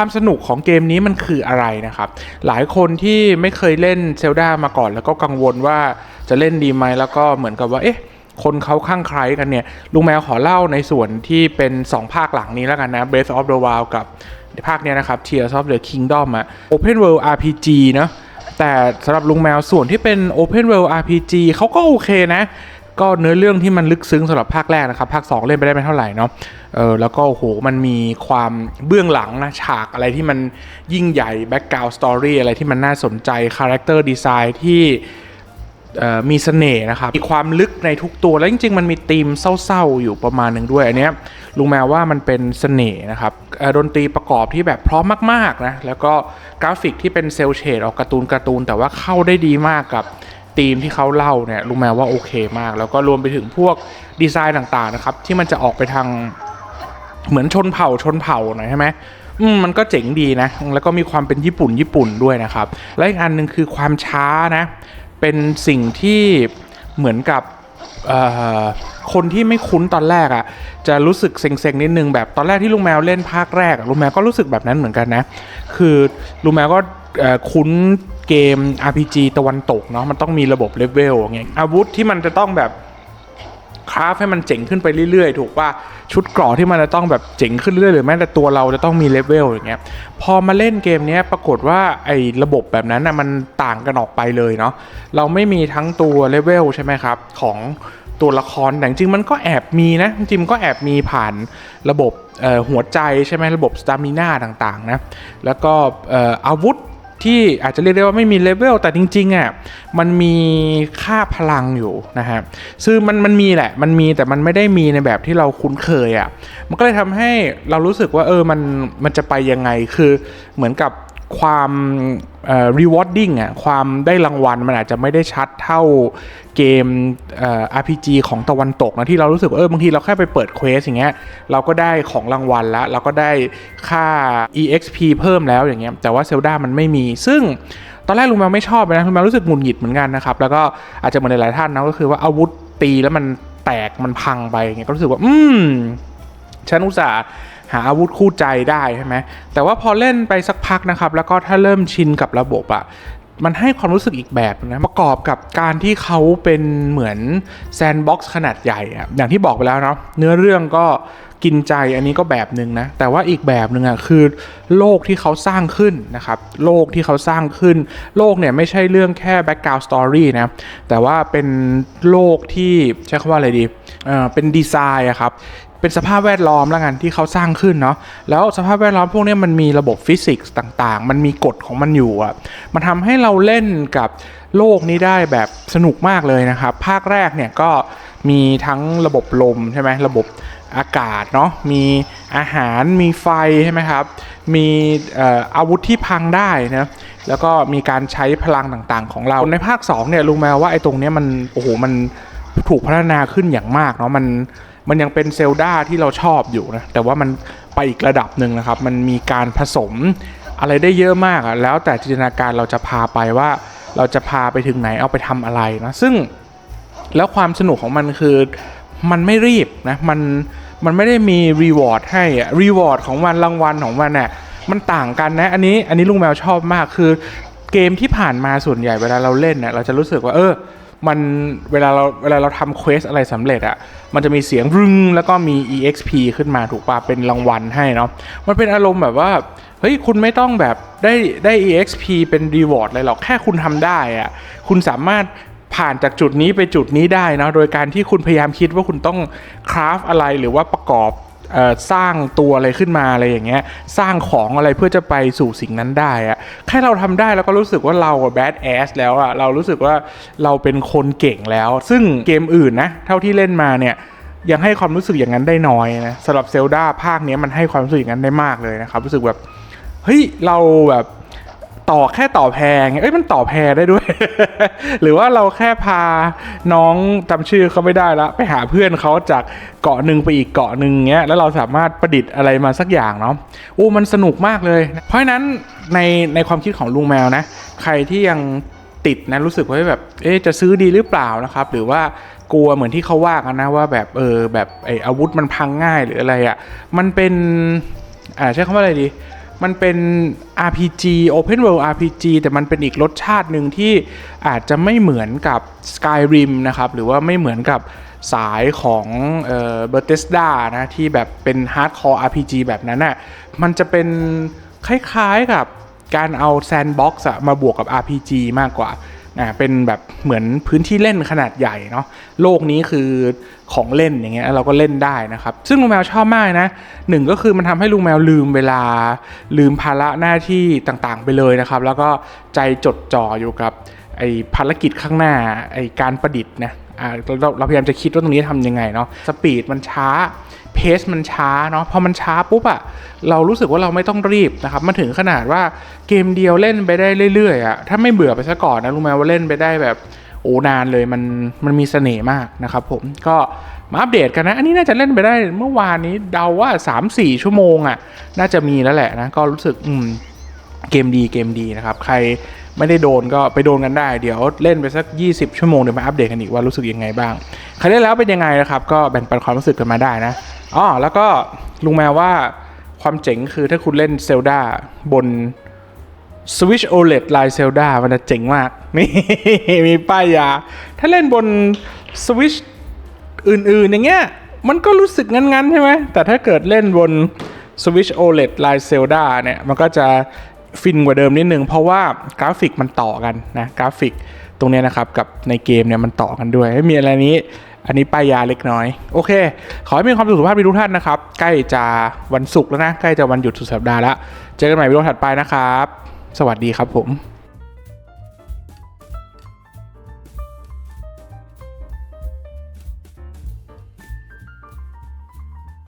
ความสนุกของเกมนี้มันคืออะไรนะครับ หลายคนที่ไม่เคยเล่นเซลดามาก่อน แล้วก็กังวลว่าจะเล่นดีไหมแล้วก็เหมือนกับว่าเอ๊ะคนเขาข้างใครกันเนี่ย ลุงแมวขอเล่าในส่วนที่เป็น 2 ภาคหลังนี้แล้วกันนะ Breath of the Wild กับภาคเนี้ยนะครับ Tears of the Kingdom อะ Open World RPG เนะแต่สำหรับลุงแมวส่วนที่เป็น Open World RPG เขาก็โอเคนะ ก็เนื้อเรื่องที่มันลึกซึ้งสำหรับภาคแรกนะครับภาค 2 เล่นไปได้ไม่เท่าไหร่เนาะเออแล้วก็โหมันมีความเบื้องหลังนะฉากอะไรที่มันยิ่งใหญ่แบ็กกราวด์สตอรี่อะไรที่มันน่าสนใจคาแรคเตอร์ดีไซน์ที่มีเสน่ห์นะครับ มีความลึกในทุกตัว แล้วจริงๆ มันมีธีมเศร้าๆ อยู่ประมาณหนึ่งด้วย อันเนี้ยลุงแมวว่ามันเป็นเสน่ห์นะครับดนตรีประกอบที่แบบพร้อมมากๆนะ แล้วก็กราฟิกที่เป็นเซลเชดออกการ์ตูนการ์ตูน แต่ว่าเข้าได้ดีมากกับ ธีมที่เขาเล่าเนี่ยลุงแมวว่าโอเคมาก แล้วก็รวมไปถึงพวกดีไซน์ต่างๆนะครับ ที่มันจะออกไปทางเหมือนชนเผ่าชนเผ่าหน่อยใช่ไหมมันก็เจ๋งดีนะ แล้วก็มีความเป็นญี่ปุ่นญี่ปุ่นด้วยนะครับ และอีกอันหนึ่งคือความช้านะ เป็นสิ่งที่เหมือนกับคนที่ไม่คุ้นตอนแรกอะ่ะจะรู้สึกเซ็งๆนิดนึงแบบตอนแรกที่ลุงแมวเล่นภาคแรกลุงแมวก็รู้สึกแบบนั้นเหมือนกันนะ คือลุงแมวก็คุ้นเกม RPG ตะวันตกเนาะมันต้องมีระบบเลเวลอย่างเงี้ยอาวุธที่มันจะต้องแบบคราฟให้มันเจ๋งขึ้นไปเรื่อยๆ ถูกป่ะชุดเกราะที่มันจะต้องแบบเจ๋งขึ้นเรื่อยๆหรือแม้แต่ตัวเราจะต้องมีเลเวลอย่างเงี้ยพอมาเล่นเกมนี้ปรากฏว่าไอ้ระบบแบบนั้นนะมันต่างกันออกไปเลยเนาะเราไม่มีทั้งตัวเลเวลใช่ไหมครับของตัวละครแต่จริงมันก็แอบมีนะจริงๆมันก็แอบมีผ่านระบบหัวใจใช่ไหมระบบสตามิน่าต่างๆนะแล้วก็อาวุธ ที่อาจจะเรียกได้ว่าไม่มีเลเวลแต่จริงๆอะมันมีค่าพลังอยู่นะฮะซึ่งมันมันมีแหละมันมีแต่มันไม่ได้มีในแบบที่เราคุ้นเคยอะมันก็เลยทำให้เรารู้สึกว่าเออมันมันจะไปยังไงคือเหมือนกับ ความเอ่อ rewarding อะความได้รางวัลมันอาจจะไม่ได้ชัดเท่าเกมเอ่อ RPG ของตะวันตกนะที่เรารู้สึกเออบางทีเราแค่ไปเปิดเควสอย่างเงี้ยเราก็ได้ของรางวัลแล้ว เราก็ได้ค่า EXP เพิ่มแล้วอย่างเงี้ยแต่ว่าเซลดามันไม่มี ซึ่งตอนแรกลุงแมวไม่ชอบนะลุงแมวรู้สึกหงุดหงิดเหมือนกันนะครับ แล้วก็อาจจะเหมือนหลายท่านนะก็คือว่าอาวุธตีแล้วมันแตกมันพังไปอย่างเงี้ยก็รู้สึกว่า อืมฉันอุตส่าห์ หาอาวุธคู่ใจได้ใช่ไหมแต่ว่าพอเล่นไปสักพักนะครับ แล้วก็ถ้าเริ่มชินกับระบบอะมันให้ความรู้สึกอีกแบบนะประกอบกับการที่เขาเป็นเหมือนแซนด์บ็อกซ์ขนาดใหญ่อะอย่างที่บอกไปแล้วเนาะเนื้อเรื่องก็กินใจอันนี้ก็แบบหนึ่งนะ แต่ว่าอีกแบบหนึ่งอะคือโลกที่เขาสร้างขึ้นนะครับ โลกที่เขาสร้างขึ้น โลกเนี่ยไม่ใช่เรื่องแค่แบ็กกราวด์สตอรี่นะ แต่ว่าเป็นโลกที่ใช้คำว่าอะไรดี เอ่อเป็นดีไซน์อะครับ เป็นสภาพแวดล้อมแล้วกันที่เขาสร้างขึ้นเนาะแล้วสภาพแวดล้อมพวกนี้มันมีระบบฟิสิกส์ต่างๆ มันมีกฎของมันอยู่อะมันทำให้เราเล่นกับโลกนี้ได้แบบสนุกมากเลยนะครับ ภาคแรกเนี่ยก็มีทั้งระบบลมใช่ไหมระบบอากาศเนาะมีอาหารมีไฟใช่ไหมครับ มีเอ่อาวุธที่พังได้นะแล้วก็มีการใช้พลังต่างๆ ของเราในภาค2เนี่ยลุงแมวว่าไอ้ตรงเนี้ยมันโอ้โหมันถูกพัฒนาขึ้นอย่างมากเนาะมัน มันยังเป็นเซลดาที่เราชอบอยู่นะ แต่ว่ามันไปอีกระดับหนึ่งนะครับ มันมีการผสมอะไรได้เยอะมากอะแล้วแต่จินตนาการเราจะพาไปว่าเราจะพาไปถึงไหนเอาไปทำอะไรนะ ซึ่งแล้วความสนุกของมันคือมันไม่รีบนะ มันมันไม่ได้มีรีวอร์ดให้รีวอร์ดของมันรางวัลของมันเน่ะมันต่างกันนะ อันนี้อันนี้ลุงแมวชอบมากคือเกมที่ผ่านมาส่วนใหญ่เวลาเราเล่นเนี่ยเราจะรู้สึกว่าเออ มันเวลาเราเวลาเราทำเควสอะไรสำเร็จอะมันจะมีเสียงรึงแล้วก็มี exp ขึ้นมาถูกป่ะเป็นรางวัลให้เนาะมันเป็นอารมณ์แบบว่าเฮ้ยคุณไม่ต้องแบบได้ได้ exp เป็น reward เลยหรอกแค่คุณทำได้อะคุณสามารถผ่านจากจุดนี้ไปจุดนี้ได้นะโดยการที่คุณพยายามคิดว่าคุณต้องคราฟอะไรหรือว่าประกอบ สร้างตัวอะไรขึ้นมาอะไรอย่างเงี้ยสร้างของอะไรเพื่อจะไปสู่สิ่งนั้นได้อะแค่เราทำได้แล้วก็รู้สึกว่าเราแบดแอสแล้วอะเรารู้สึกว่าเราเป็นคนเก่งแล้ว ซึ่งเกมอื่นนะ เท่าที่เล่นมาเนี่ยยังให้ความรู้สึกอย่างนั้นได้น้อยนะสำหรับเซลดาภาคเนี้ยมันให้ความรู้สึกอย่างนั้นได้มากเลยนะครับรู้สึกแบบเฮ้ยเราแบบ ต่อแค่ต่อแพรไงเอ้ยมันต่อแพรได้ด้วย หรือว่าเราแค่พาน้องจำชื่อเขาไม่ได้ละไปหาเพื่อนเขาจากเกาะหนึ่งไปอีกเกาะหนึ่งเงี้ยแล้วเราสามารถประดิษฐ์อะไรมาสักอย่างเนาะโอ้มันสนุกมากเลย เพราะฉะนั้นในในความคิดของลุงแมวนะ ใครที่ยังติดนะรู้สึกว่าแบบเอ๊จะซื้อดีหรือเปล่านะครับ หรือว่ากลัวเหมือนที่เขาว่ากันนะว่าแบบเออแบบไออาวุธมันพังง่ายหรืออะไรอะ่ะมันเป็นอ่าใช้คำว่าอะไรดี มันเป็น RPG Open World RPG แต่มันเป็นอีกรสชาติหนึ่งที่อาจจะไม่เหมือนกับ Skyrim นะครับ หรือว่าไม่เหมือนกับสายของเอ่อ Bethesda นะ ที่แบบเป็น Hardcore RPG แบบนั้นน่ะมันจะเป็นคล้ายๆกับการเอา Sandbox อะมาบวกกับ RPG มากกว่า อ่าเป็นแบบเหมือนพื้นที่เล่นขนาดใหญ่เนาะโลกนี้คือของเล่นอย่างเงี้ยเราก็เล่นได้นะครับ ซึ่งลุงแมวชอบมากนะหนึ่งก็คือมันทำให้ลุงแมวลืมเวลาลืมภาระหน้าที่ต่างๆ ไปเลยนะครับ แล้วก็ใจจดจ่ออยู่กับไอภารกิจข้างหน้าไอการประดิษฐ์นะ อ่าเราเราพยายามจะคิดว่าตรงนี้ทำยังไงเนาะสปีดมันช้าเพสมันช้าเนาะพอมันช้าปุ๊บอะเรารู้สึกว่าเราไม่ต้องรีบนะครับมันถึงขนาดว่าเกมเดียวเล่นไปได้เรื่อยๆอะถ้าไม่เบื่อไปซะก่อนนะรู้ไหมว่าเล่นไปได้แบบโอ้นานเลยมันมันมีเสน่ห์มากนะครับผมก็มาอัปเดตกันนะ อันนี้น่าจะเล่นไปได้เมื่อวานนี้เดาว่า 3-4 ชั่วโมงอะน่าจะมีแล้วแหละนะ ก็รู้สึกอืมเกมดีเกมดีนะครับ ใคร ไม่ได้โดนก็ไปโดนกันได้เดี๋ยวเล่นไปสัก 20 ชั่วโมงเดี๋ยวมาอัปเดตกันอีกว่ารู้สึกยังไงบ้างใครได้แล้วเป็นยังไงนะครับก็แบ่งปันความรู้สึกกันมาได้นะอ๋อแล้วก็ลุงแมวว่าความเจ๋งคือถ้าคุณเล่นเซลดาบน Switch OLED ลาย Zelda มันจะเจ๋งมากนี่มีป้ายยา ถ้าเล่นบน Switch อื่นๆ อย่างเงี้ย มันก็รู้สึกงั้นๆ ใช่ไหมแต่ถ้าเกิดเล่นบน Switch OLED ลาย Zelda เนี่ย มันก็จะ ฟินกว่าเดิมนิดนึงเพราะว่ากราฟิกมันต่อกันนะกราฟิกตรงนี้นะครับกับในเกมเนี่ยมันต่อกันด้วยม่มีอะไรนี้อันนี้ป้ายยาเล็กน้อย โอเค ขอให้มีความสุขสุขภาพดีทุกท่านนะครับ ใกล้จะวันศุกร์แล้วนะ ใกล้จะวันหยุดสุดสัปดาห์แล้ว เจอกันใหม่วิดีโอถัดไปนะครับ สวัสดีครับผม